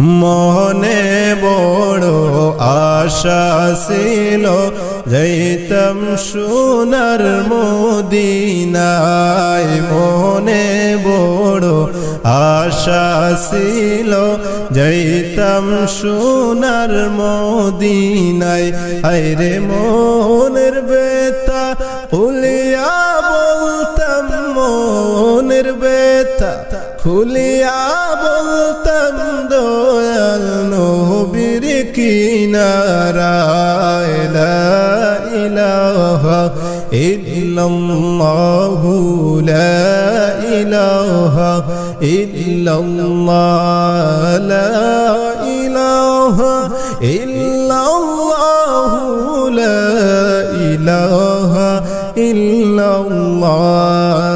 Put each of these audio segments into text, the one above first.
মনে বড় আশা ছিল। যাইতাম সোনার মদিনায় মনে বড় আশা ছিল। যাইতাম সোনার মদিনায় আইরে মনের বেতা বেতা খুলিয়া বলতাম, দয়াল নবীর কিনারায় লা ইলাহা ইল্লাল্লাহু লা ইলাহা ইল্লাল্লাহ, লা ইলাহা ইল্লাল্লাহু লা ইলাহা ইল্লাল্লাহ।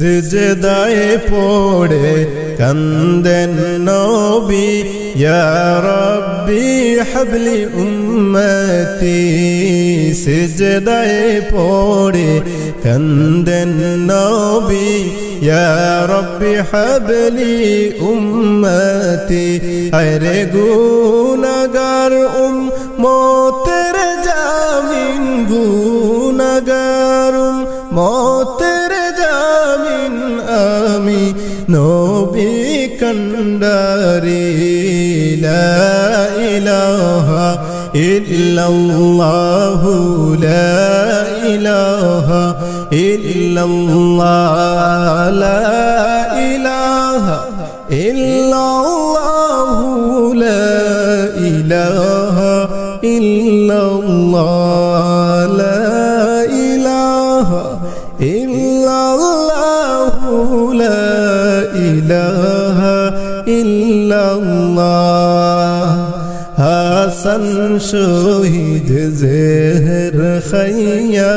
সিজদায় পড়ে কান্দেন নবী, ইয়া রব্বি হাবলি উম্মতি। সিজদায় পড়ে কান্দেন নবী, ইয়া রব্বি হাবলি উম্মতি। আরে গুনাগার উম্মতের জামিন, গুনাগার মতের জামিন আমি নবী কন্ডারি লা ইলাহা ইল্লাল্লাহু লা ইলাহা ইল্লাল্লাহ লা ইলাহা ইল্লাল্লাহু লা ইলাহা হাসান শহীদ জেহর খাইয়া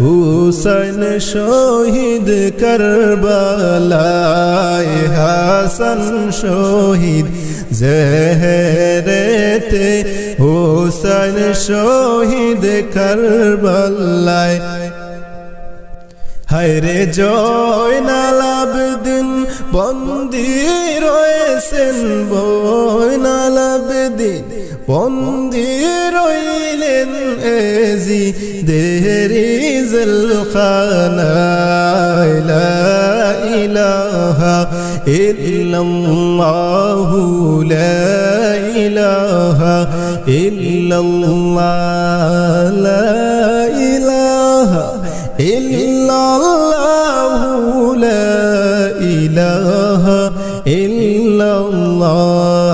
হুসैन শহীদ করবালায়, হাসান শহীদ জেহরেতে হুসैन শহীদ করবালায়। হায়রে জয় নালাবদিন বন্দি রয়েছেন বয় নালাবদিন বন্দি রইলেন এজি দেহরি জলখানায়, লা ইলাহা ইল্লাল্লাহু, লা ইলাহা ইল্লাল্লাহ, লা ইলাহা ইল্লাল্লাহু, লা ইলাহা ইল্লাল্লাহ।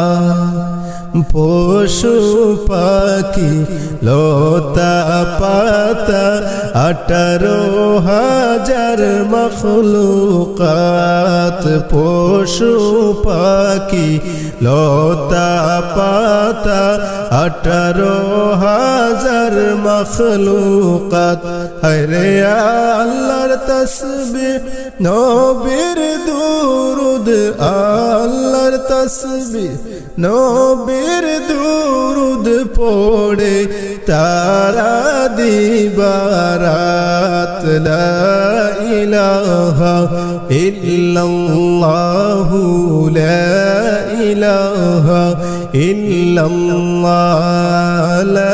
পশু পাখি, লতা পাতা, আঠারো হাজার মখলুকাত। পশু পাখি, লতা পাতা, আঠারো হাজার মখলুকাত। হরে আল্লাহর তসবি নবীর দুরুদ, আল্লাহর তসবি। নবীর দুরুদ পড়ে তারা দিবারাত, লা ইলাহা ইল্লাল্লাহু, লা ইলাহা ইল্লাল্লাহ, লা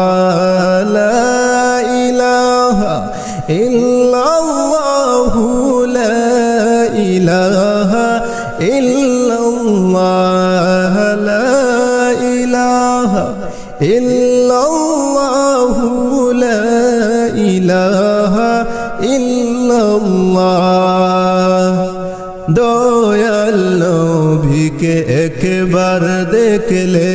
একবার দেখলে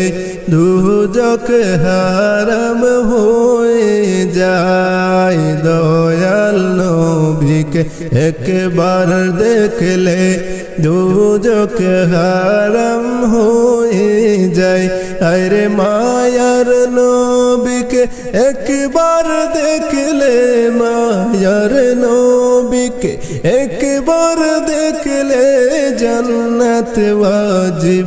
দুজক হারাম হয়ে যায়। দয়াল নবীকে একবার দেখলে দুজক হারাম হয়ে যায়। আরে মায়ার নবীকে একবার দেখলে, মায়ার নবীকে একবার দেখলে জন্নত ওয়াজিব।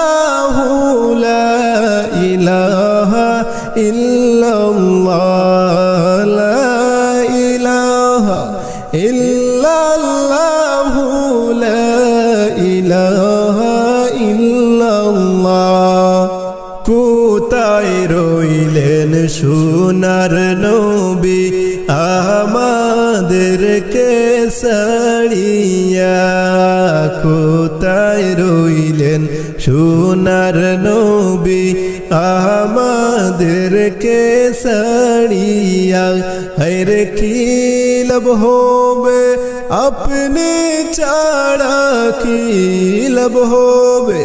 সোনার নবী আমাদেরকে সাড়িয়া হরে কি লব হবে? আপনি ছাড়া কি লব হবে?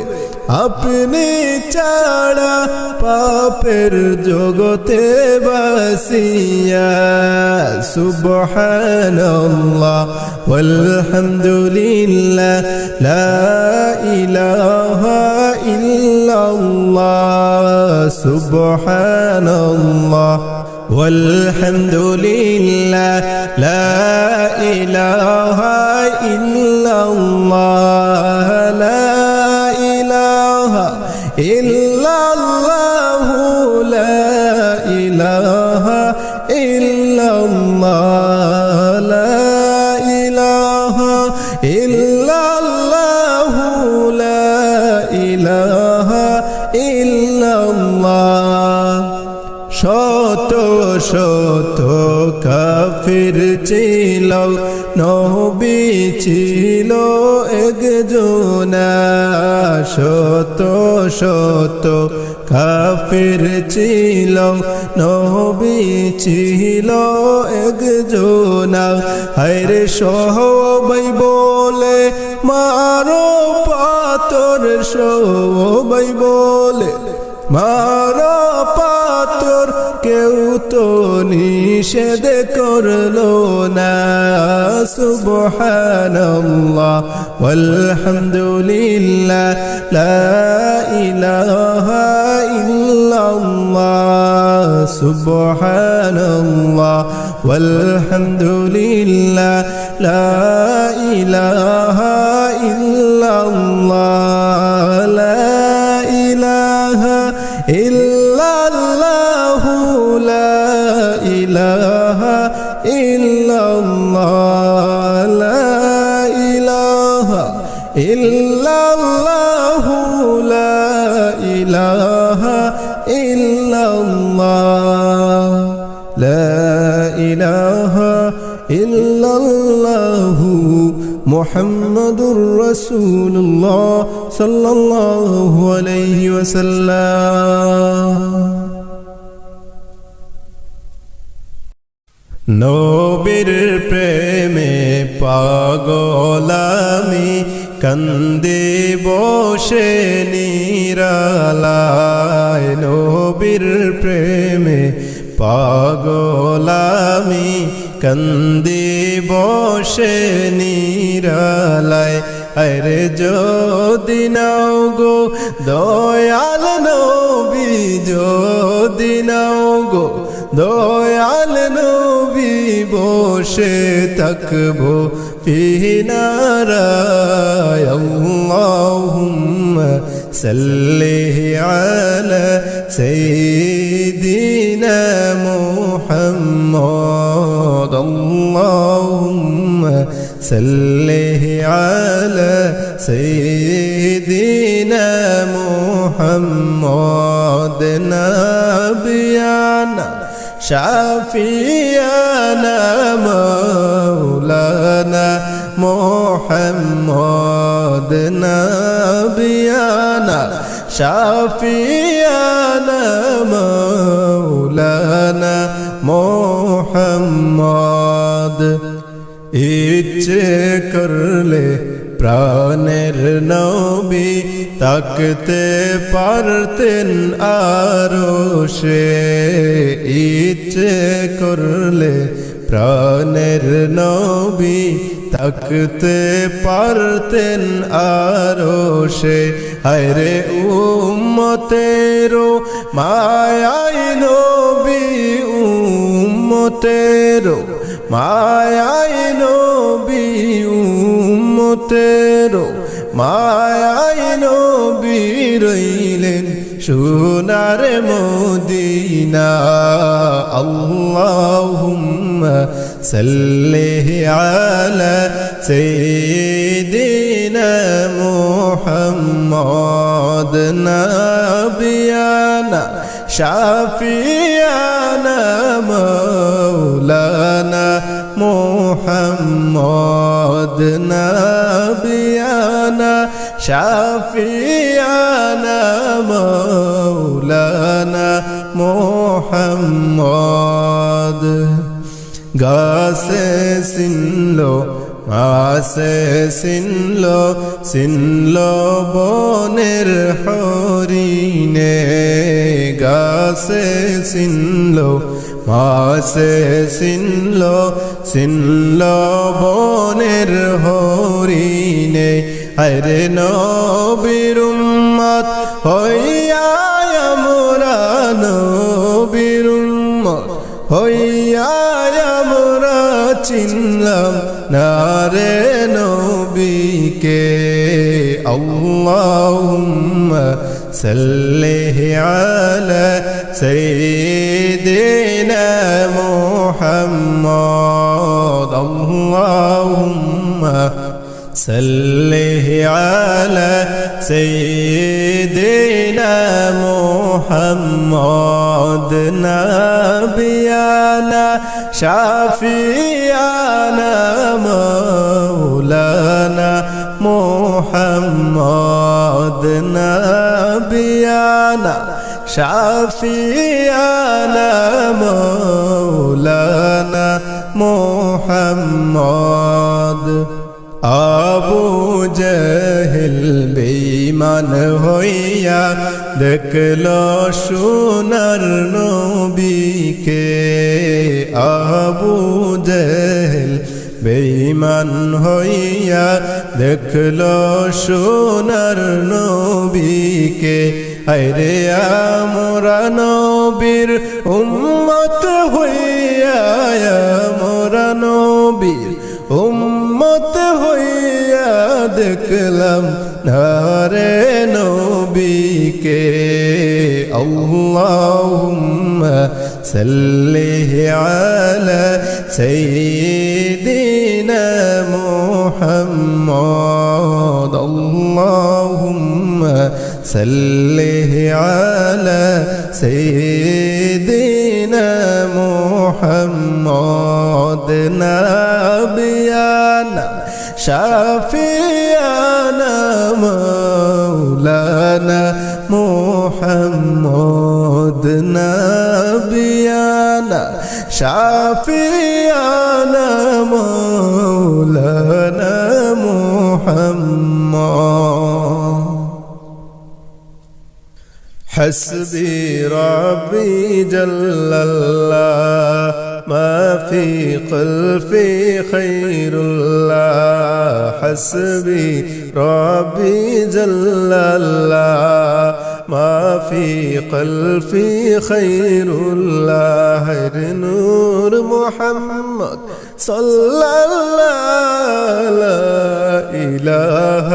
আপনি ছাড়া পাপের জগতে বাসিয়া সুবহানাল্লাহ walhamdulillah la ilaha illallah subhanallah walhamdulillah la ilaha illallah la ilaha কাফির ছিল, নবী ছিল একজনা। শত শত কাফির ছিল, নবী ছিল একজনা। হায়রে সবাই বলে, মারো পাতর সবাই বলে, মারো পাতর কেউ তো নিষেধ করলো না সুবহানাল্লাহ walhamdulillah la ilaha illallah subhanallah walhamdulillah la ilaha illallah ইল্লাল্লাহু মুহাম্মাদুর রাসূলুল্লাহ সাল্লাল্লাহু আলাইহি ওয়াসাল্লাম। নবীর প্রেমে পাগলামি, কন্দে বসে নিরালায়। নবীর প্রেমে পাগলামি কান্দে বসে নিরালায়। আরে যদি নাও গো দয়াল নবী, যদি নাও গো দয়াল নবী, বসে থাকব পিনারায়। আল্লাহুম্মা সাল্লি আলা سيدنا محمد. اللهم صله على سيدنا محمد. نبينا شافينا مولانا محمد. نبينا شافينا مولانا মৌলানা মোহাম্মদ ইচ্ছে করলে প্রাণের নবী তাকতে পারতেন আরও সে ইচ্ছে করলে প্রাণের নবী তাকতে পারতেন আরও সে। হরে উম্মতেরো মায়াই নবী উম্মতেরো মায়াই নবী উম্মতেরো মায়াই নবী রইলেন সোনার মদিনা। আল্লাহুম্মা সাল্লি আলা সাইয়্যিদিনা মুহাম্মদ নাবিয়ানা শাফিয়ানা মাওলানা মুহাম্মদ নাবিয়ানা শাফিয়ানা মাওলানা মুহাম্মদ গাছে সিনলো আসে সিনলো সিনলো বনের হরিণে। গাছে সিনলো মাসে সিনলো সিনলো বনের হরিণে। হরে নবীর উম্মত হইয়া চিনলাম নারে নবীকে আল্লাহুম্মা সাল্লি আলা সাইয়্যিদিনা মুহাম্মদ আল্লাহুম্মা সাল্লি আলা সাইয়্যিদিনা মুহাম্মদ নাবিয়ানা شافيعنا مولانا محمد نبينا شافيعنا مولانا محمد আবু জহিল বেঈমান হইয়া দেখল সোনার নবীকে। আবু জহিল বেঈমান হইয়া দেখল সোনার নবীকে। আরে আমরা নবীর উম্মত হইয়া, আমরা নবীর দেখলাম নারে নবীকে। আল্লাহুম্মা সাল্লি আলা সাইয়্যিদিনা মুহাম্মদ। আল্লাহুম্মা সাল্লি আলা সাইয়্যিদিনা মুহাম্মদ। নাবিয়ানা شفيعنا مولانا محمد نبينا شفيعنا مولانا محمد. حسبي ربي جل الله. ما في قلبي خير الله حسبي ربي جل الله ما في قلبي خير الله خير نور محمد صلى الله لا إله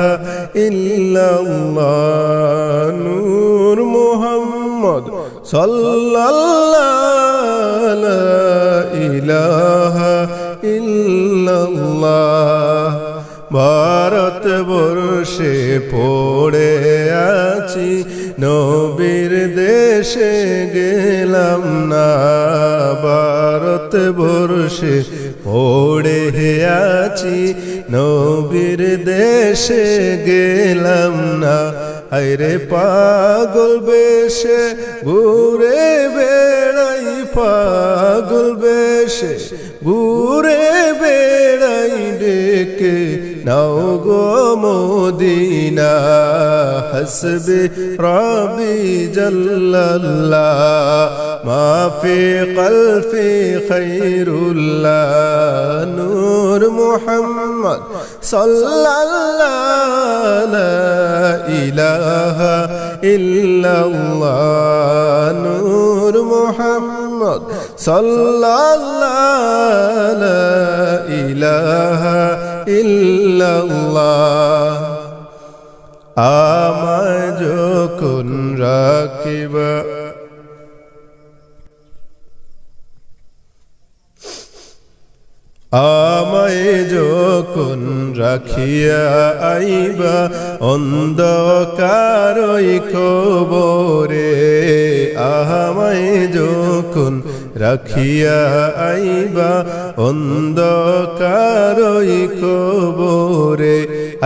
إلا الله. نور محمد صلى الله لا إله إلا الله ভারত বর্ষে পড়ে আছি নবীর দেশে গেলাম না ভারত বর্ষে পড়ে আছি নবীর দেশে গেলাম না আরে পাগল বেশে, ঘুরে বেড়াই পাগল বেশে, ঘুরে বেড়াই ডেকে নাও গো মদিনা, হসবে রবি জল্লাল্লাহ মা ফি কলফি খৈরুল্লাহ নূর মুহাম্মদ সাল্লাল্লাহ লা ইলাহা ইল্লাল্লাহ নূর মুহাম্মদ সাল্লাল্লাহ লা ইলাহা ইল্লাল্লাহ আমায় যখন রাখিবা আমায় যখন রাখিয়া আইবা অন্ধকারই কবরে আহামায় যখন রাখিয়া আইবা অন্ধকারই কবরে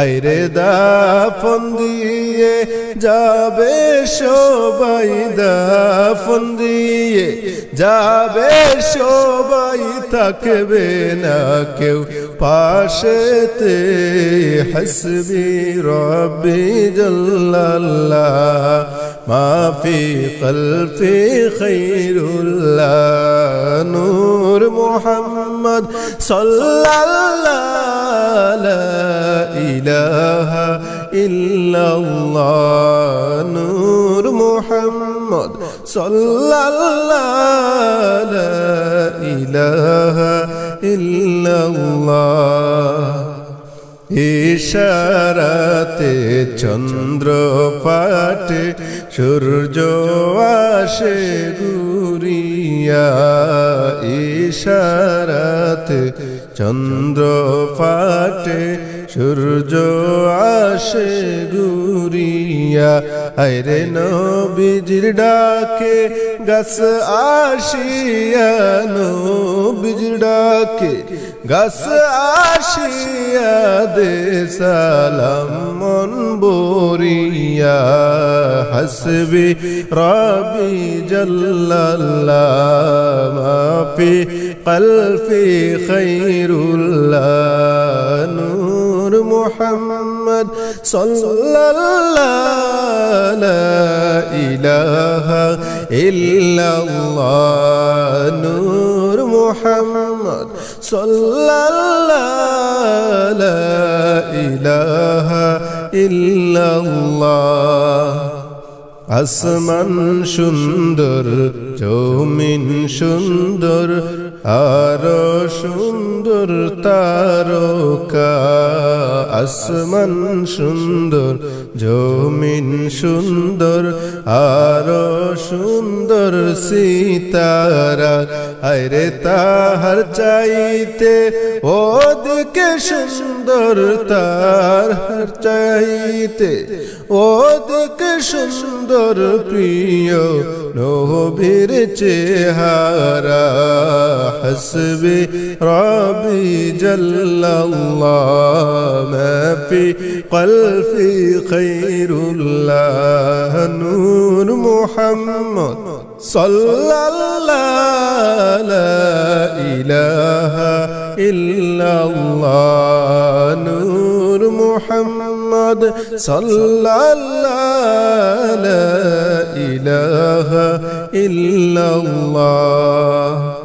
আইরে দাফন দিয়ে যাবে সবাই দাফন দিয়ে যাবে সবাই থাকবে না কেউ পাশেতে। হসবি রব্বি জল্লাল্লাহ, মাফি কলফি খৈরুল্লাহ নূর মুহাম্মদ সাল্লাল্লাহ। লা ইলাহা ইল্লাল্লাহ নূর মুহাম্মদ সাল্লাল্লাহ ইলাহা ইল্লাল্লাহ। ইশারাতে চন্দ্র পাটে সূর্য আসে গুরিয়া। ইশারাতে চন্দ্র পাটে সূর্য আসে গুরিয়া। আইরে নবীজির ডাকে, গাছ আসিয়া নবীজির ডাকে, গাছ আসিয়া দে সালাম মন বরিয়া হসবি রবি জল্লাল্লাহ, মাফি কলফি খৈরুল্লাহ নূর মুহাম্মদ সাল্লাল্লাহ লা ইলাহা ইল্লাল্লাহ নূর মুহাম্মদ সাল্লাল্লাহ লা ইলাহা ইল্লাল্লাহ আসমান সুন্দর জমিন সুন্দর আরও সুন্দর তারকা, আসমান সুন্দর, জমিন সুন্দর, আরও সুন্দর সীতারা। আরে তাহার চাইতে ওদিকে সুন্দর তার চাইতে ওদিকে সুন্দর প্রিয় নবীর চেহারা। حسبي ربي جل الله ما في قلبي خير الله نور محمد صلى الله لا إله إلا الله نور محمد صلى الله لا إله إلا الله.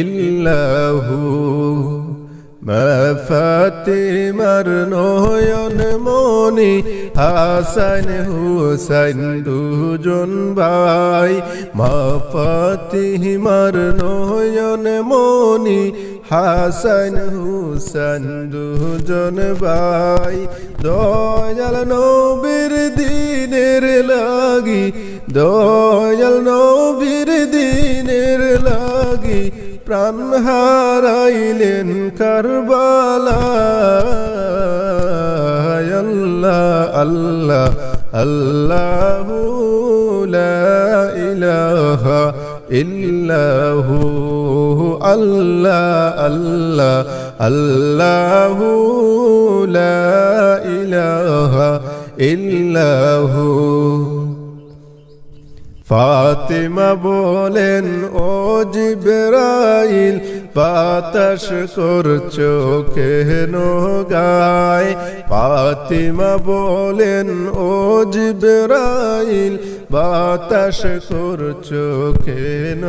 ইল্লাহু ফাতিমার নয়ন মনি হাসান হুসাইন দুজন ভাই। মা ফাতিমার নয়ন মনি হাসান হুসান দুজন ভাই। দয়াল নবীর দিনের লাগি দয়াল নবীর দিনের লাগি প্রাণ হারাইলেন কারবালা। আল্লাহ আল্লাহ আল্লাহ ইলাহা ইল্লাহু, আল্লাহ আল্লাহ আল্লাহ ইলাহা ইল্লাহু। ফাতিমা বলেন, ও জিবরাইল, বাতাস করছ কেন গায়? ফাতিমা বলেন, ও জিবরাইল, বাতাস করছ কেন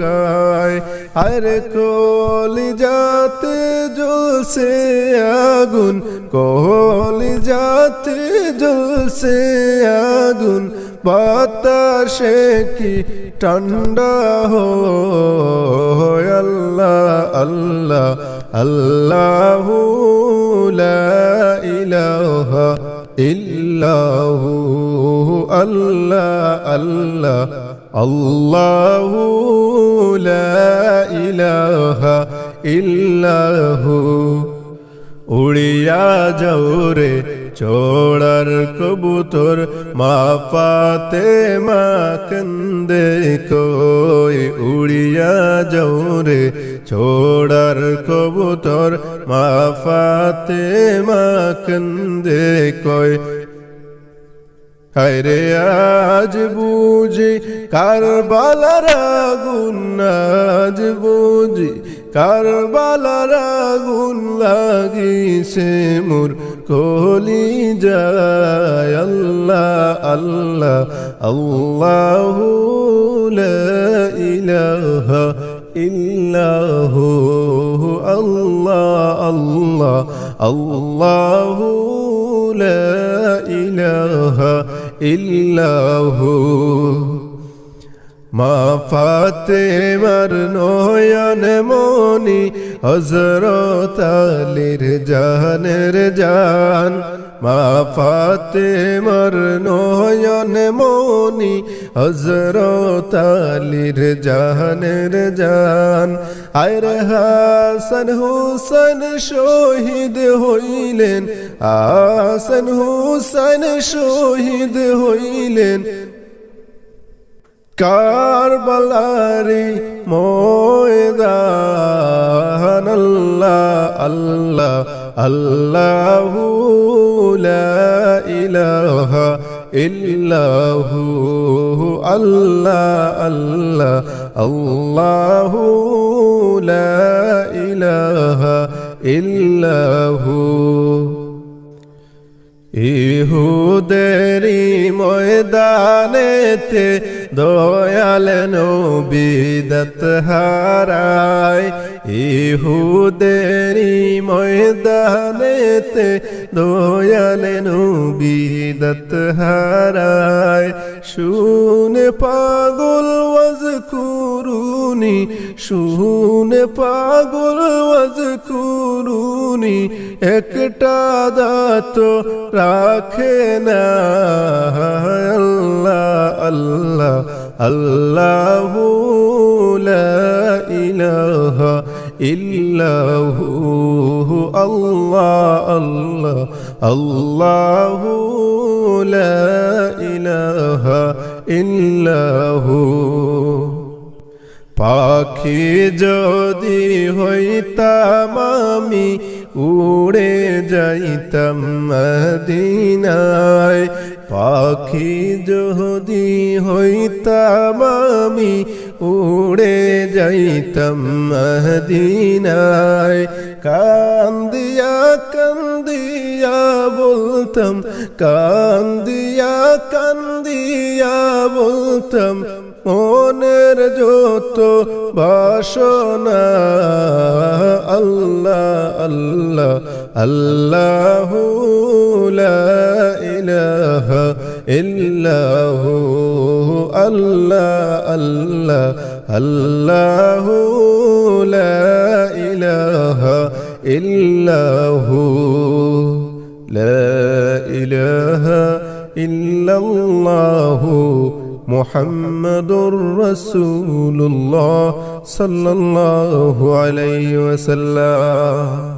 গায়? আরে কলি যাতে জ্বলছে আগুন, কলি যাতে জ্বলছে আগুন বাতাসে কি ঠান্ডা হো আল্লাহ আল্লাহ আল্লাহ ইলাহা ইল্লাহু, আল্লাহ আল্লাহ আল্লাহ ইলাহা ইল্লাহু। উড়িয়া যাও চোড়ার কবুতর মা পাতে মা কন্দে কই উড়িয়া যাও রে। ছোড়ার কবুতর মা পাতে মা কন্দে কই হায়রে আজ বুঝি কারবালার আগুন, আজ বুঝি কারবালার আগুন লাগিছে মোর কলি যায় আল্লাহ আল্লাহ আল্লাহ ইলাহা ইল্লাহু, আল্লাহ আল্লাহ আল্লাহ ইলাহা ইল্লাহু। মা ফাতেমার নয়ন মনি হজরত আলীর জানের জান। মা ফাতেমার নয়ন মনি হজরত আলীর জানের জান। আয়র হাসান হুসেন শহীদ হইলেন, হাসান হুসেন শহীদ হইলেন। কারবালারি ময়দান, আল্লাহ আল্লাহ আল্লাহ লা ইলাহা ইল্লাহু, আল্লাহ আল্লাহ আল্লাহ লা ইলাহা ইল্লাহু। ইহুদেরি ময়দানেতে দয়াল নবিদত হারায়। ইহুদেরি ময়দানেতে দয়াল নবিদত হারায়। শুনে পাগল ওয়াজ কুরুনি, শুনে পাগল ওয়াজ কুরুনি, একটা দাঁত রাখে না। আল্লাহ আল্লাহ আল্লাহ ইলাহা ইল্লাহু আল্লাহ আল্লাহ আল্লাহ লা ইলাহা ইল্লাহু পাখি যদি হইতাম আমি, উড়ে যাইতাম মদিনায়। পাখি যদি হইতাম আমি উড়ে যাইতাম মদিনায় কান্দিয়া কান্দিয়া বলতাম, কান্দিয়া কান্দিয়া বলতাম, মনের যত বাসনা, আল্লাহ আল্লাহ আল্লাহ إلا هو الله الله الله لا إله إلا هو. لا إله إلا الله محمد رسول الله صلى الله عليه وسلم.